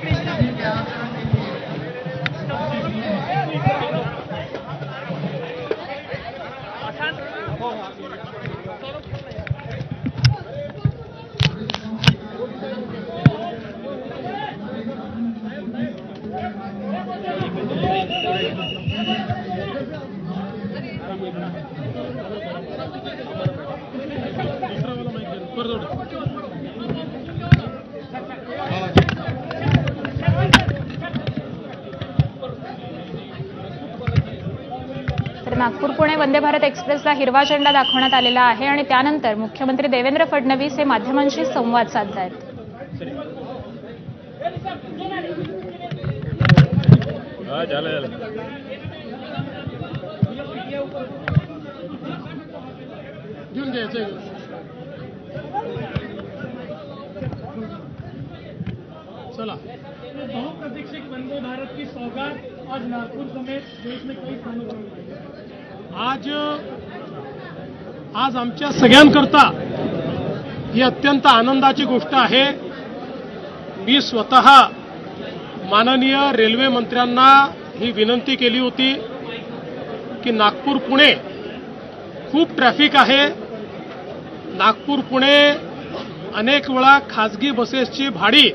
तर नागपूर पुणे वंदे भारत एक्सप्रेसला हिरवा झेंडा दाखवण्यात आलेला आहे आणि त्यानंतर मुख्यमंत्री देवेंद्र फडणवीस हे माध्यमांशी संवाद साधत आहेत झालं झालं. घेऊन घ्यायचं चला. बहुप्रतीक्षित वंदे भारत की सौगात आज नागपुर समेत देश में कई स्थानों पर। आज आज आमच्या सगळ्यांकरता ही अत्यंत आनंदाची गोष्ट आहे. मी स्वतः माननीय रेल्वे मंत्र्यांना ही विनंती केली होती की नागपूर पुणे खूप ट्रॅफिक आहे. नागपूर पुणे अनेक वेळा खाजगी बसेसची भाडी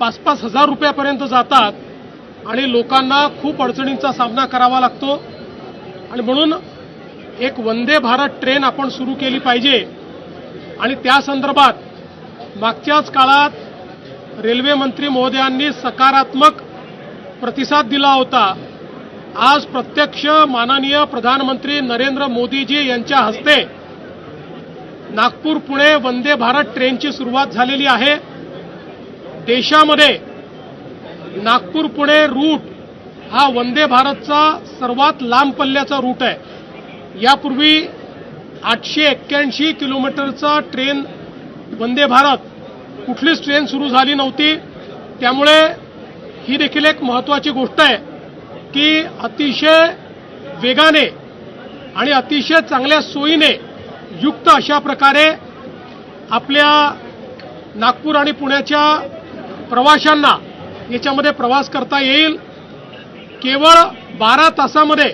पाच पाच हजार रुपयापर्यंत जातात आणि लोकांना खूप अडचणींचा सामना करावा लागतो. आणि म्हणून एक वंदे भारत ट्रेन आपण सुरू केली पाहिजे. आणि त्या संदर्भात मागच्याच काळात रेल्वे मंत्री महोदयांनी सकारात्मक प्रतिसाद दिला होता. आज प्रत्यक्ष माननीय प्रधानमंत्री नरेंद्र मोदीजी यांच्या हस्ते नागपूर पुणे वंदे भारत ट्रेनची सुरुवात झालेली आहे. देशामध्ये नागपूर पुणे रूट हा वंदे भारतचा सर्वात लांब पल्ल्याचा रूट आहे. यापूर्वी आठशे एक्क्याऐंशी किलोमीटरचा ट्रेन वंदे भारत कुठलीच ट्रेन सुरू झाली नव्हती. त्यामुळे ही देखील एक महत्त्वाची गोष्ट आहे की अतिशय वेगाने आणि अतिशय चांगल्या सोयीने युक्त अशा प्रकारे आपल्या नागपूर आणि पुण्याच्या प्रवाशांना याच्यामध्ये प्रवास करता येईल. केवळ बारा तासामध्ये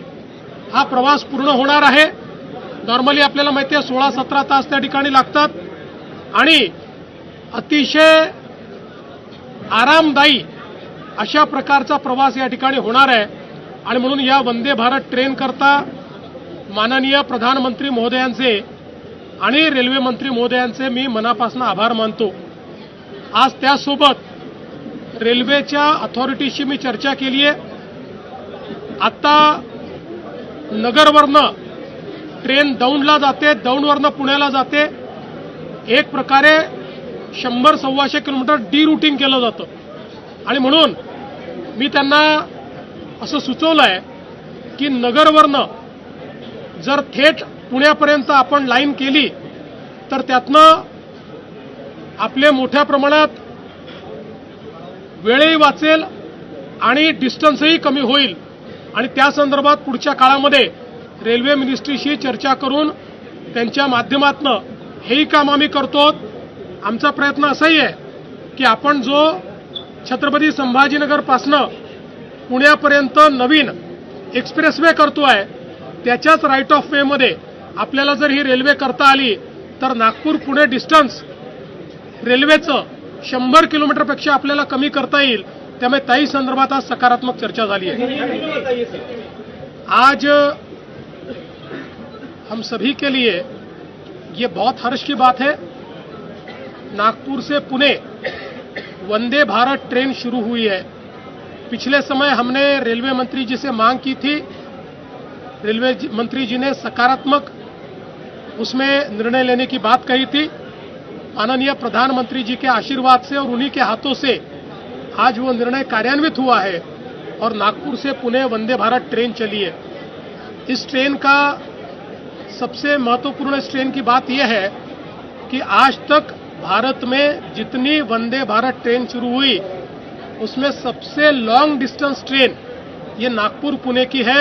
हा प्रवास पूर्ण होणार आहे. नॉर्मली आपल्याला माहिती आहे सोळा सतरा तास त्या ठिकाणी लागतात. आणि अतिशय आरामदायी अशा प्रकारचा प्रवास या ठिकाणी होणार आहे. आणि म्हणून या वंदे भारत ट्रेन करता माननीय प्रधानमंत्री महोदयांचे आणि रेल्वे मंत्री महोदयांचे मी मनापासून आभार मानतो. आज त्यासोबत रेल्वेच्या अथॉरिटीशी मी चर्चा केली आहे. आता नगरवरनं ट्रेन दौंडला जाते दौंडवरनं पुण्याला जाते. एक प्रकारे शंभर सव्वाशे किलोमीटर डी रुटिंग केलं जातं. आणि म्हणून मी त्यांना असं सुचवलं आहे की नगरवरनं जर थेट पुण्यापर्यंत आपण लाईन केली तर त्यातनं आपले मोठ्या प्रमाणात वेळही वाचेल आणि डिस्टन्सही कमी होईल. आणि त्या संदर्भात पुढच्या काळामध्ये रेल्वे मिनिस्ट्रीशी चर्चा करून त्यांच्या माध्यमातनं हेही काम आम्ही करतो आमचा प्रयत्न असाही आहे की आपण जो छत्रपती संभाजीनगरपासनं पुण्यापर्यंत नवीन एक्सप्रेसवे करतो आहे त्याच्याच राईट ऑफ वेमध्ये आपल्याला जर ही रेल्वे करता आली तर नागपूर पुणे डिस्टन्स रेल्वेचं शंभर किलोमीटरपेक्षा आपल्याला कमी करता येईल. त्याही संदर्भात आज सकारात्मक चर्चा आहे. आज, हम सभी के लिए ये बहुत हर्ष की बात है, नागपुर से पुणे वंदे भारत ट्रेन शुरू हुई है। पिछले समय हमने रेलवे मंत्री जी से मांग की थी, रेलवे मंत्री जी ने सकारात्मक उसमें निर्णय लेने की बात कही थी। माननीय प्रधानमंत्री जी के आशीर्वाद से और उन्हीं के हाथों से आज वो निर्णय कार्यान्वित हुआ है और नागपुर से पुणे वंदे भारत ट्रेन चली है। इस ट्रेन का सबसे महत्वपूर्ण इस ट्रेन की बात यह है कि आज तक भारत में जितनी वंदे भारत ट्रेन शुरू हुई, उसमें सबसे लॉन्ग डिस्टेंस ट्रेन ये नागपुर, पुणे की है।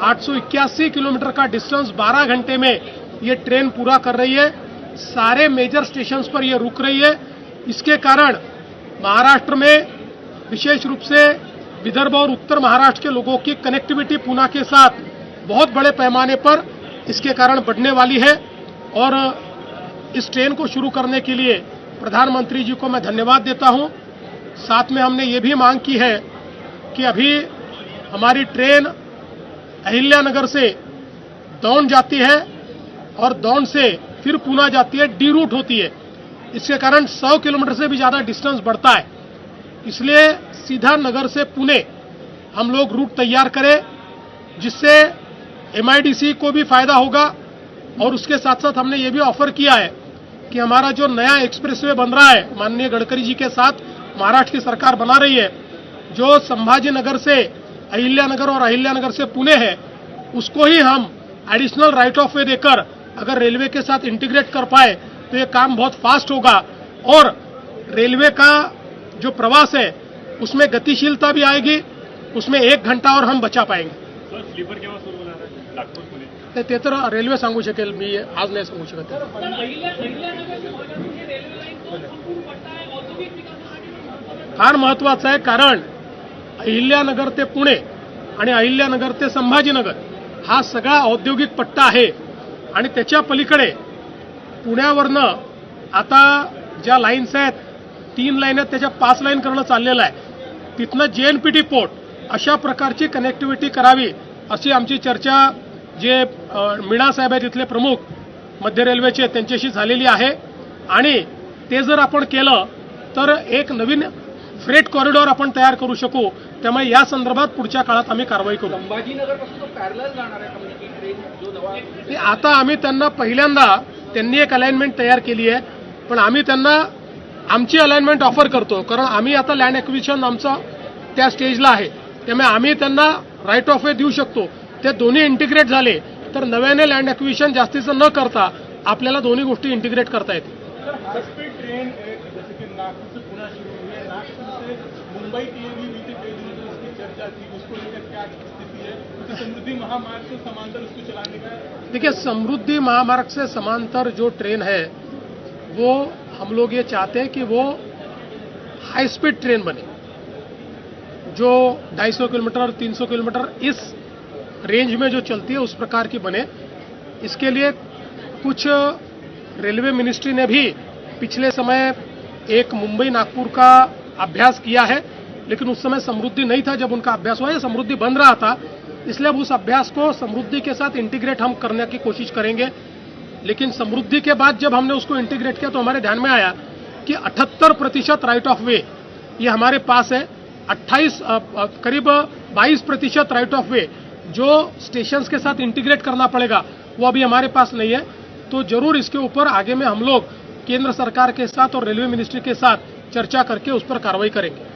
आठ सौ इक्यासी किलोमीटर का डिस्टेंस 12 घंटे में ये ट्रेन पूरा कर रही है। सारे मेजर स्टेशंस पर ये रुक रही है। इसके कारण महाराष्ट्र में विशेष रूप से विदर्भ और उत्तर महाराष्ट्र के लोगों की कनेक्टिविटी पूना के साथ बहुत बड़े पैमाने पर इसके कारण बढ़ने वाली है। और इस ट्रेन को शुरू करने के लिए प्रधानमंत्री जी को मैं धन्यवाद देता हूँ। साथ में हमने ये भी मांग की है कि अभी हमारी ट्रेन अहिल्यानगर से दौंड जाती है और दौंड से फिर पूना जाती है डी रूट होती है। इसके कारण 100 किलोमीटर से भी ज़्यादा डिस्टेंस बढ़ता है। इसलिए सीधा नगर से पुणे हम लोग रूट तैयार करें, जिससे एमआईडीसी को भी फ़ायदा होगा। और उसके साथ साथ हमने ये भी ऑफ़र किया है कि हमारा जो नया एक्सप्रेसवे बन रहा है, माननीय गडकरी जी के साथ महाराष्ट्र की सरकार बना रही है, जो संभाजी नगर से अहिल्यानगर और अहिल्यानगर से पुणे है, उसको ही हम एडिशनल राइट ऑफ़ वे देकर अगर रेलवे के साथ इंटीग्रेट कर पाए तो ये काम बहुत फास्ट होगा। और रेलवे का जो प्रवास है उसमें गतिशीलता भी आएगी उसमें एक घंटा और हम बचा पाएंगे। स्लीपर केव्हा सुरू होणार ते ते तर रेल्वे सांगू शकेल मी आज नाही सांगू शकत है फार महत्वाचं आहे कारण अहिल्यानगर ते पुणे आणि अहिल्यानगर ते संभाजीनगर हा सगळा औद्योगिक पट्टा आहे. आणि त्याच्या पलीकडे पुण्यावरनं आता ज्या लाईन्स आहेत तीन लाईन आहेत त्याच्या पाच लाईन करणं चाललेलं आहे. तिथनं जेएनपीटी पोर्ट अशा प्रकारची कनेक्टिव्हिटी करावी अशी आमची चर्चा जे मीणा साहेब आहेत तिथले प्रमुख मध्य रेल्वेचे त्यांच्याशी झालेली आहे. आणि ते जर आपण केलं तर एक नवीन फ्रेट कॉरिडॉर आपण तयार करू शकू. त्यामुळे या संदर्भात पुढच्या काळात आम्ही कारवाई करू. जो ते आता आम्ही त्यांना पहिल्यांदा त्यांनी एक अलाइनमेंट तयार केली आहे. पण आम्ही त्यांना आमची अलाइनमेंट ऑफर करतो. कारण आम्ही आता लँड ॲक्विजिशन आमचं त्या स्टेजला आहे. त्यामुळे आम्ही त्यांना राईट ऑफ वे देऊ शकतो. ते दोन्ही इंटिग्रेट झाले तर नव्याने लँड ॲक्विजिशन जास्तीचं न करता आपल्याला दोन्ही गोष्टी इंटिग्रेट करता येतील. समांतर देखिए समृद्धि महामार्ग से समांतर जो ट्रेन है वो हम लोग ये चाहते हैं कि वो हाई स्पीड ट्रेन बने, जो 250 किलोमीटर और 300 किलोमीटर इस रेंज में जो चलती है, उस प्रकार की बने। इसके लिए कुछ रेलवे मिनिस्ट्री ने भी पिछले समय एक मुंबई नागपुर का अभ्यास किया है, लेकिन उस समय समृद्धि नहीं था जब उनका अभ्यास हुआ, ये समृद्धि बन रहा था, इसलिए अब उस अभ्यास को समृद्धि के साथ इंटीग्रेट हम करने की कोशिश करेंगे। लेकिन समृद्धि के बाद जब हमने उसको इंटीग्रेट किया तो हमारे ध्यान में आया कि 78 प्रतिशत राइट ऑफ़ वे ये हमारे पास है। 28 अ, अ, करीब 22 प्रतिशत राइट ऑफ़ वे जो स्टेशन के साथ इंटीग्रेट करना पड़ेगा वो अभी हमारे पास नहीं है। तो ज़रूर इसके ऊपर आगे में हम लोग केंद्र सरकार के साथ और रेलवे मिनिस्ट्री के साथ चर्चा करके उस पर कार्रवाई करेंगे।